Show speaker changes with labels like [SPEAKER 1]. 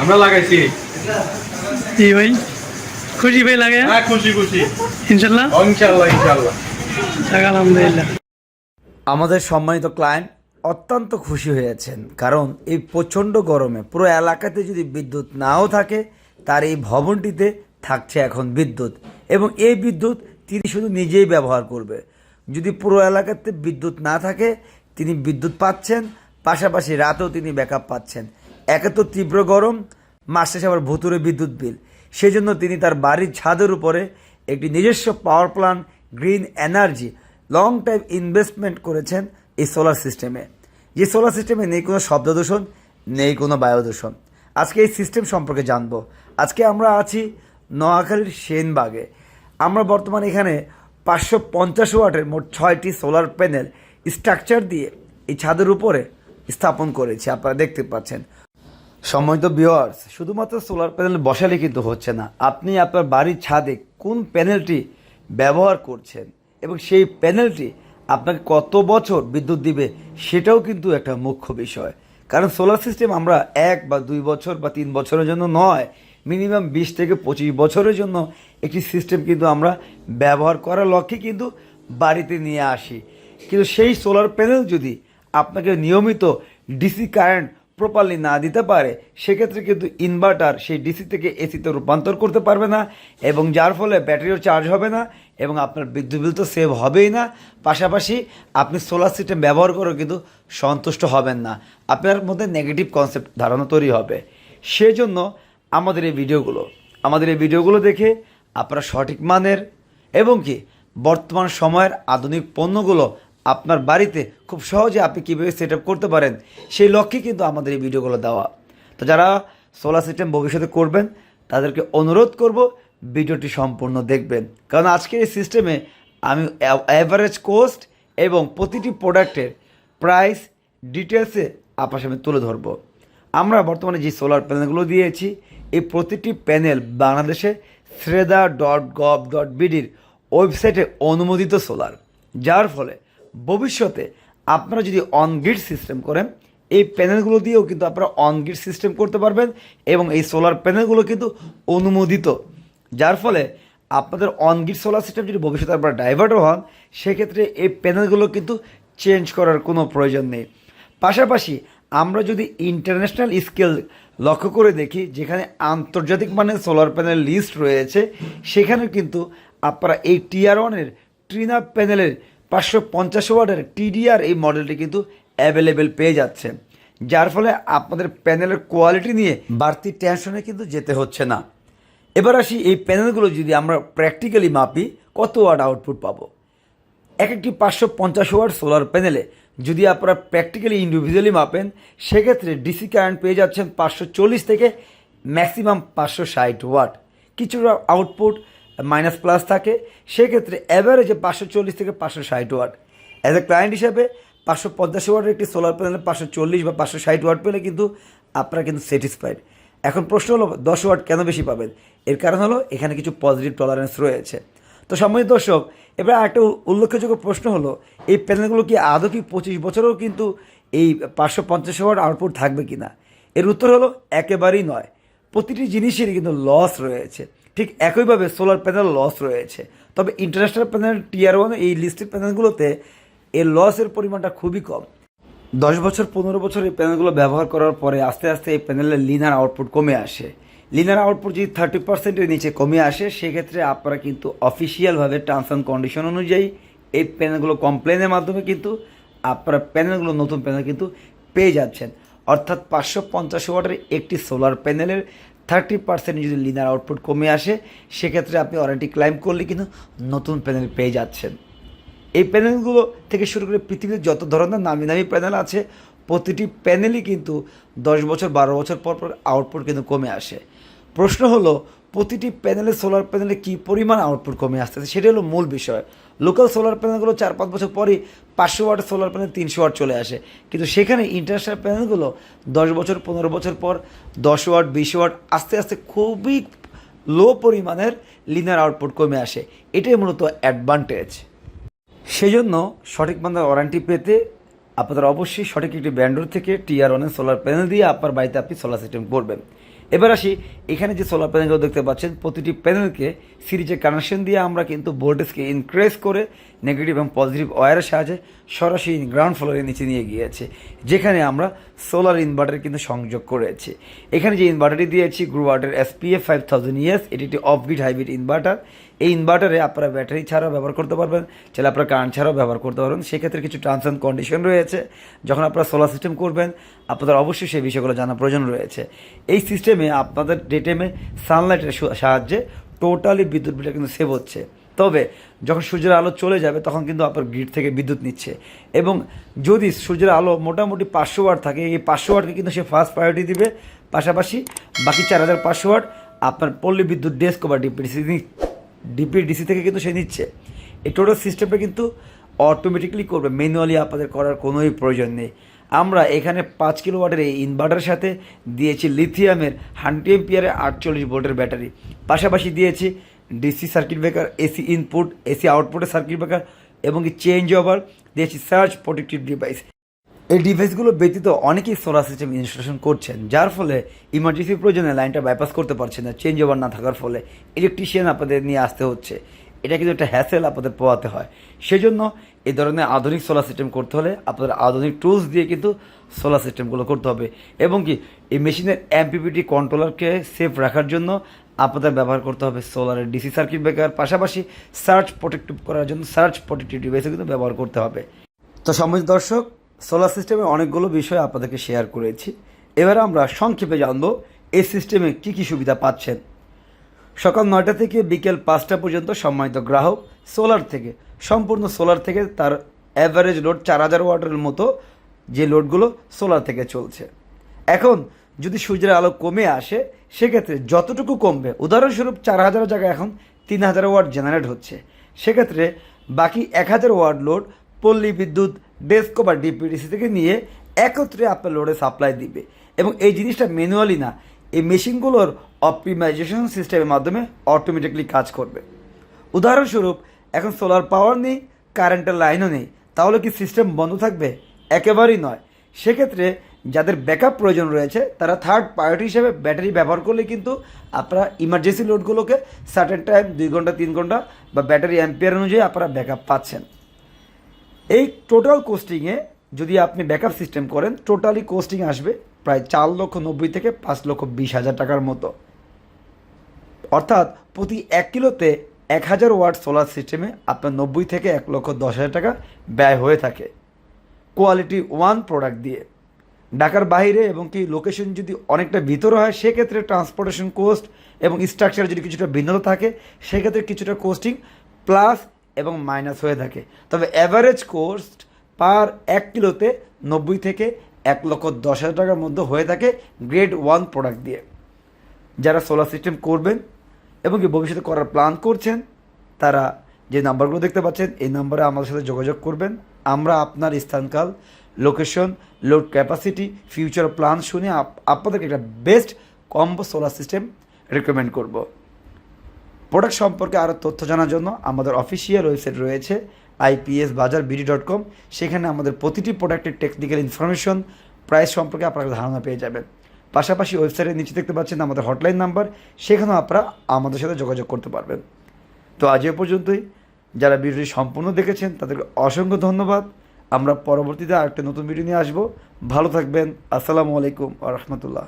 [SPEAKER 1] আমরা লাগাইছি।
[SPEAKER 2] জি ভাই? খুশি ভাই লাগে?
[SPEAKER 1] হ্যাঁ খুশি খুশি।
[SPEAKER 2] ইনশাল্লাহ?
[SPEAKER 1] ইনশাল্লাহ ইনশাল্লাহ।
[SPEAKER 2] আলহামদুলিল্লাহ।
[SPEAKER 3] আমাদের সম্মানিত ক্লায়েন্ট অত্যন্ত খুশি হয়েছেন কারণ এই প্রচণ্ড গরমে পুরো এলাকাতে যদি বিদ্যুৎ নাও থাকে তার এই ভবনটিতে থাকছে এখন বিদ্যুৎ। এবং এই বিদ্যুৎ তিনি শুধু নিজেই ব্যবহার করবে। যদি পুরো এলাকাতে বিদ্যুৎ না থাকে তিনি বিদ্যুৎ পাচ্ছেন পাশাপাশি রাতেও তিনি ব্যাকআপ পাচ্ছেন। একে তো তীব্র গরম মাস শেষে আবার ভুতুরে বিদ্যুৎ বিল। সেজন্য তিনি তার বাড়ির ছাদের উপরে একটি নিজস্ব power plant green energy long time investment করেছেন এই সোলার সিস্টেমে যে সোলার সিস্টেমে নেই কোনো শব্দ দূষণ, নেই কোনো বায়ু দূষণ। আজকে এই সিস্টেম সম্পর্কে জানব। আজকে আমরা আছি নোয়াখালীর সেনবাগে। আমরা বর্তমানে এখানে পাঁচশো পঞ্চাশ ওয়াটের মোট ছয়টি সোলার প্যানেল স্ট্রাকচার দিয়ে এই ছাদের উপরে স্থাপন করেছি, আপনারা দেখতে পাচ্ছেন। সম্মানিত ভিওয়ার্স শুধুমাত্র সোলার প্যানেল বসালে কিন্তু হচ্ছে না। আপনি আপনার বাড়ির ছাদে কোন প্যানেলটি ব্যবহার করছেন এবং সেই প্যানেলটি আপনাকে কত বছর বিদ্যুৎ দিবে, সেটাও কিন্তু একটা মুখ্য বিষয়। কারণ সোলার সিস্টেম আমরা এক বা দুই বছর বা তিন বছরের জন্য নয় মিনিমাম বিশ থেকে পঁচিশ বছরের জন্য একটি সিস্টেম কিন্তু আমরা ব্যবহার করার লক্ষ্যে কিন্তু বাড়িতে নিয়ে আসি। কিন্তু সেই সোলার প্যানেল যদি আপনাকে নিয়মিত ডিসি কারেন্ট প্রপারলি না দিতে পারে, সেক্ষেত্রে কিন্তু ইনভার্টার সেই ডিসি থেকে এসিতে রূপান্তর করতে পারবে না এবং যার ফলে ব্যাটারিও চার্জ হবে না এবং আপনার বিদ্যুৎ বিল তো সেভ হবেই না। পাশাপাশি আপনি সোলার সিস্টেম ব্যবহার করেও কিন্তু সন্তুষ্ট হবেন না। আপনার মধ্যে নেগেটিভ কনসেপ্ট ধারণা তৈরি হবে। সেজন্য আমাদের এই ভিডিওগুলো, আমাদের এই ভিডিওগুলো দেখে আপনারা সঠিক মানের এবং কি বর্তমান সময়ের আধুনিক পণ্যগুলো আপনার বাড়িতে খুব সহজে আপনি কীভাবে সেট করতে পারেন, সেই লক্ষ্যে কিন্তু আমাদের এই ভিডিওগুলো দেওয়া। তো যারা সোলার সিস্টেম ভবিষ্যতে করবেন, তাদেরকে অনুরোধ করব ভিডিওটি সম্পূর্ণ দেখবেন। কারণ আজকের এই সিস্টেমে আমি অ্যাভারেজ কোস্ট এবং প্রতিটি প্রোডাক্টের প্রাইস ডিটেলসে আপনার সামনে তুলে ধরবো। আমরা বর্তমানে যে সোলার প্যানেলগুলো দিয়েছি, এই প্রতিটি প্যানেল বাংলাদেশে শ্রেদা ডট গভ ডট বিডির ওয়েবসাইটে অনুমোদিত সোলার যার ফলে ভবিষ্যতে আপনারা যদি অনগ্রিড সিস্টেম করেন, এই প্যানেলগুলো দিয়েও কিন্তু আপনারা অনগ্রিড সিস্টেম করতে পারবেন এবং এই সোলার প্যানেলগুলো কিন্তু অনুমোদিত। যার ফলে আপনাদের অনগ্রিড সোলার সিস্টেম যদি ভবিষ্যতে আপনারা ডাইভার্টও হন, সেক্ষেত্রে এই প্যানেলগুলো কিন্তু চেঞ্জ করার কোনো প্রয়োজন নেই। পাশাপাশি আমরা যদি ইন্টারন্যাশনাল স্কেল লক্ষ্য করে দেখি, যেখানে আন্তর্জাতিক মানের সোলার প্যানেল লিস্ট রয়েছে, সেখানে কিন্তু আপনারা এই টিআর ওয়ানের ট্রিনা প্যানেলের পাঁচশো পঞ্চাশ ওয়াটের টিডিআর এই মডেলটি কিন্তু অ্যাভেলেবেল পেয়ে যাচ্ছে। যার ফলে আপনাদের প্যানেলের কোয়ালিটি নিয়ে বাড়তি টেনশনে কিন্তু যেতে হচ্ছে না। এবার আসি এই প্যানেলগুলো যদি আমরা প্র্যাকটিক্যালি মাপি, কত ওয়াট আউটপুট পাবো? এক একটি পাঁচশো পঞ্চাশ ওয়াট সোলার প্যানেলে যদি আপনারা প্র্যাকটিক্যালি ইন্ডিভিজুয়ালি মাপেন, সেক্ষেত্রে ডিসি কারেন্ট পেয়ে যাচ্ছেন পাঁচশো চল্লিশ থেকে ম্যাক্সিমাম পাঁচশো ষাট ওয়াট কিছুটা আউটপুট মাইনাস প্লাস থাকে, সেক্ষেত্রে অ্যাভারেজে পাঁচশো চল্লিশ থেকে পাঁচশো ষাট ওয়াট। অ্যাজ এ ক্লায়েন্ট হিসাবে, পাঁচশো পঞ্চাশ ওয়াটের একটি সোলার প্যানেলে পাঁচশো চল্লিশ বা পাঁচশো ষাট ওয়াট পেলে কিন্তু আপনারা কিন্তু স্যাটিসফাইড এখন প্রশ্ন হলো, দশ ওয়াট কেন বেশি পাবেন? এর কারণ হলো, এখানে কিছু পজিটিভ টলারেন্স রয়েছে। তো সম্মানিত দর্শক, এবার একটা উল্লেখযোগ্য প্রশ্ন হলো, এই প্যানেলগুলো কি আদৌ কি পঁচিশ বছরেও কিন্তু এই পাঁচশো পঞ্চাশ ওয়াট আউটপুট থাকবে কি না এর উত্তর হলো, একেবারেই নয়। প্রতিটি জিনিসেরই কিন্তু লস রয়েছে। ঠিক একইভাবে সোলার প্যানেল লস রয়েছে। তবে ইন্টারন্যাশনাল প্যানেল টিয়ার ওয়ান এই লিস্টেড প্যানেলগুলোতে এর লসের পরিমাণটা খুবই কম। দশ বছর, পনেরো বছর এই প্যানেলগুলো ব্যবহার করার পরে আস্তে আস্তে এই প্যানেলের লিনার আউটপুট কমে আসে। লিনার আউটপুট যদি থার্টি পার্সেন্টের নিচে কমে আসে, সেক্ষেত্রে আপনারা কিন্তু অফিসিয়ালভাবে টার্মস অ্যান্ড কন্ডিশন অনুযায়ী এই প্যানেলগুলো কমপ্লেনের মাধ্যমে কিন্তু আপনারা প্যানেলগুলো নতুন প্যানেল কিন্তু পেয়ে যাচ্ছেন। অর্থাৎ পাঁচশো পঞ্চাশ ওয়াটের একটি সোলার প্যানেলের থার্টি পার্সেন্ট যদি লিনার আউটপুট কমে আসে, সেক্ষেত্রে আপনি ওয়ারেন্টি ক্লাইম করলে কিন্তু নতুন প্যানেল পেয়ে যাচ্ছেন। এই প্যানেলগুলো থেকে শুরু করে পৃথিবীতে যত ধরনের নামি দামি প্যানেল আছে, প্রতিটি প্যানেলই কিন্তু দশ বছর, বারো বছর পর পর আউটপুট কিন্তু কমে আসে। প্রশ্ন হলো প্রতিটি প্যানেলে সোলার প্যানেলে কী পরিমাণ আউটপুট কমে আসতেছে, সেটা হলো মূল বিষয়। লোকাল সোলার প্যানেলগুলো চার পাঁচ বছর পরই পাঁচশো ওয়াট সোলার প্যানেল তিনশো ওয়াট চলে আসে। কিন্তু সেখানে ইন্টারন্যাশনাল প্যানেলগুলো দশ বছর, পনেরো বছর পর দশ ওয়াট, বিশ ওয়াট আস্তে আস্তে খুবই লো পরিমাণের লিনার আউটপুট কমে আসে। এটাই মূলত অ্যাডভান্টেজ সেই জন্য সঠিক মানের ওয়ারেন্টি পেতে আপনাদের অবশ্যই সঠিক একটি ব্র্যান্ডর থেকে টিআর ওয়ানের সোলার প্যানেল দিয়ে আপনার বাড়িতে আপনি সোলার সিস্টেম করবেন। এবার আসি, এখানে যে সোলার প্যানেলগুলো দেখতে পাচ্ছেন, প্রতিটি প্যানেলকে সিরিজে কানেকশন দিয়ে আমরা কিন্তু ভোল্টেজকে ইনক্রিজ করে নেগেটিভ এবং পজিটিভ ওয়ারের সাহায্যে সরাসরি গ্রাউন্ড ফ্লোরের নিচে নিয়ে গিয়েছে, যেখানে আমরা সোলার ইনভার্টার কিন্তু সংযোগ করেছি। এখানে যে ইনভার্টারটি দিয়েছি গ্রুয়ার্টের এসপিএফ ফাইভ থাউজেন্ড ইয়েস এটি একটি অফগ্রিড হাইব্রিড ইনভার্টার এই ইনভার্টারে আপনারা ব্যাটারি ছাড়াও ব্যবহার করতে পারবেন। চাইলে আপনারা কারেন্ট ছাড়াও ব্যবহার করতে পারবেন। সেক্ষেত্রে কিছু টার্মস অ্যান্ড কন্ডিশন রয়েছে। যখন আপনারা সোলার সিস্টেম করবেন, আপনাদের অবশ্যই সেই বিষয়গুলো জানা প্রয়োজন রয়েছে। এই সিস্টেমে আপনাদের ডেটেমে সানলাইটের সাহায্যে টোটালি বিদ্যুৎ বিলটা কিন্তু সেভ হচ্ছে। তবে যখন সূর্যের আলো চলে যাবে, তখন কিন্তু আপনার গ্রিড থেকে বিদ্যুৎ নিচ্ছে। এবং যদি সূর্যের আলো মোটামুটি পাঁচশো ওয়াট থাকে, এই পাঁচশো ওয়াটকে কিন্তু সে ফার্স্ট প্রায়োরিটি দিবে। পাশাপাশি বাকি চার হাজার পাঁচশো ওয়াট আপনার পল্লী বিদ্যুৎ ডেস্ক বা ডিপিডিসি ডিপিডিসি থেকে কিন্তু সে নিচ্ছে। এই টোটাল সিস্টেমটা কিন্তু অটোমেটিকলি করবে। ম্যানুয়ালি আপনাদের করার কোনোই প্রয়োজন নেই। আমরা এখানে পাঁচ কিলো ওয়াটের এই ইনভার্টারের সাথে দিয়েছি লিথিয়ামের হান্ড্রেড এম্পিয়ারের আটচল্লিশ ভোল্টের ব্যাটারি। পাশাপাশি দিয়েছি DC circuit breaker AC input AC আউটপুটের সার্কিট ব্রেকার এবং চেঞ্জ ওভার দিয়েছি সার্চ প্রোটেক্টিভ ডিভাইস এই ডিভাইসগুলো ব্যতীত অনেকেই সোলার সিস্টেম ইনস্টলেশন করছেন, যার ফলে ইমার্জেন্সি প্রয়োজনে লাইনটা বাইপাস করতে পারছে না চেঞ্জ ওভার না থাকার ফলে ইলেকট্রিশিয়ান আপনাদের নিয়ে আসতে হচ্ছে। এটা কিন্তু একটা হ্যাসেল আপনাদের পোয়াতে হয়। সেজন্য এই ধরনের আধুনিক সোলার সিস্টেম করতে হলে আপনাদের আধুনিক টুলস দিয়ে কিন্তু সোলার সিস্টেমগুলো করতে হবে। এবং কি, এই মেশিনের এমপিপিটি কন্ট্রোলারকে সেফ রাখার জন্য আপনাদের ব্যবহার করতে হবে সোলারের ডিসি সার্কিট ব্রেকার পাশাপাশি সার্চ প্রোটেক্টিভ করার জন্য সার্চ প্রোটেক্টিভ ডিভাইসও কিন্তু ব্যবহার করতে হবে। তো সম্মানিত দর্শক সোলার সিস্টেমে অনেকগুলো বিষয় আপনাদেরকে শেয়ার করেছি। এবার আমরা সংক্ষেপে জানব, এই সিস্টেমে কী কী সুবিধা পাচ্ছেন? সকাল নয়টা থেকে বিকেল পাঁচটা পর্যন্ত সম্মানিত গ্রাহক সোলার থেকে, সম্পূর্ণ সোলার থেকে তার অ্যাভারেজ লোড চার হাজার ওয়াটের মতো যে লোডগুলো সোলার থেকে চলছে। এখন যদি সূর্যের আলো কমে আসে, সেক্ষেত্রে যতটুকু কমবে, উদাহরণস্বরূপ চার হাজার জায়গায় এখন তিন হাজার ওয়াট জেনারেট হচ্ছে, সেক্ষেত্রে বাকি এক হাজার ওয়াট লোড পল্লী বিদ্যুৎ ডেস্কো বা ডিপিডিসি থেকে নিয়ে একত্রে আপনার লোডে সাপ্লাই দিবে। এবং এই জিনিসটা ম্যানুয়ালি না, এই মেশিনগুলোর অপটিমাইজেশন সিস্টেমের মাধ্যমে অটোমেটিকলি কাজ করবে। উদাহরণস্বরূপ, এখন সোলার পাওয়ার নেই কারেন্টের লাইনও নেই, তাহলে কি সিস্টেম বন্ধ থাকবে? একেবারেই নয়। সেক্ষেত্রে যাদের ব্যাকআপ প্রয়োজন রয়েছে, তারা থার্ড প্রায়োরিটি হিসেবে ব্যাটারি ব্যবহার করলে কিন্তু আপনারা ইমার্জেন্সি লোডগুলোকে সার্টেন টাইম দুই ঘণ্টা, তিন ঘণ্টা বা ব্যাটারি অ্যাম্পিয়ার অনুযায়ী আপনারা ব্যাকআপ পাচ্ছেন। এই টোটাল কোস্টিংয়ে যদি আপনি ব্যাকআপ সিস্টেম করেন টোটালি কোস্টিং আসবে প্রায় চার লক্ষ নব্বই থেকে পাঁচ লক্ষ বিশ হাজার টাকার মতো। অর্থাৎ প্রতি এক কিলোতে এক হাজার ওয়াট সোলার সিস্টেমে আপনার নব্বই থেকে এক লক্ষ দশ হাজার টাকা ব্যয় হয়ে থাকে। কোয়ালিটি ওয়ান প্রোডাক্ট দিয়ে। ঢাকার বাইরে এবং কি লোকেশন যদি অনেকটা ভিতরে হয়, সেক্ষেত্রে ট্রান্সপোর্টেশন কোস্ট এবং স্ট্রাকচার যদি কিছুটা ভিন্নতা থাকে, সেক্ষেত্রে কিছুটা কোস্টিং প্লাস এবং মাইনাস হয়ে থাকে। তবে অ্যাভারেজ কোস্ট পার এক কিলোতে নব্বই থেকে এক লক্ষ দশ হাজার টাকার মধ্যে হয়ে থাকে গ্রেড ওয়ান প্রোডাক্ট দিয়ে। যারা সোলার সিস্টেম করবেন এবং কি ভবিষ্যতে করার প্ল্যান করছেন, তারা যে নাম্বারগুলো দেখতে পাচ্ছেন, এই নাম্বারে আমাদের সাথে যোগাযোগ করবেন। আমরা আপনার স্থানকাল location load capacity future plan শুনে আপ- আপনাদেরকে একটা best combo solar system recommend করব। প্রোডাক্ট সম্পর্কে আরও তথ্য জানার জন্য আমাদের অফিসিয়াল ওয়েবসাইট রয়েছে IPS Bazar BD dot com সেখানে আমাদের প্রতিটি প্রোডাক্টের টেকনিক্যাল ইনফরমেশন প্রাইস সম্পর্কে আপনারা ধারণা পেয়ে যাবেন। পাশাপাশি ওয়েবসাইটের নিচে দেখতে পাচ্ছেন আমাদের হটলাইন নাম্বার সেখানেও আপনারা আমাদের সাথে যোগাযোগ করতে পারবেন। তো আজ এ পর্যন্তই। যারা ভিডিওটি সম্পূর্ণ দেখেছেন, তাদেরকে অসংখ্য ধন্যবাদ। আমরা পরবর্তীতে আরেকটা নতুন ভিডিও নিয়ে আসব। ভালো থাকবেন। আসসালামু আলাইকুম আ রহমতুল্লাহ।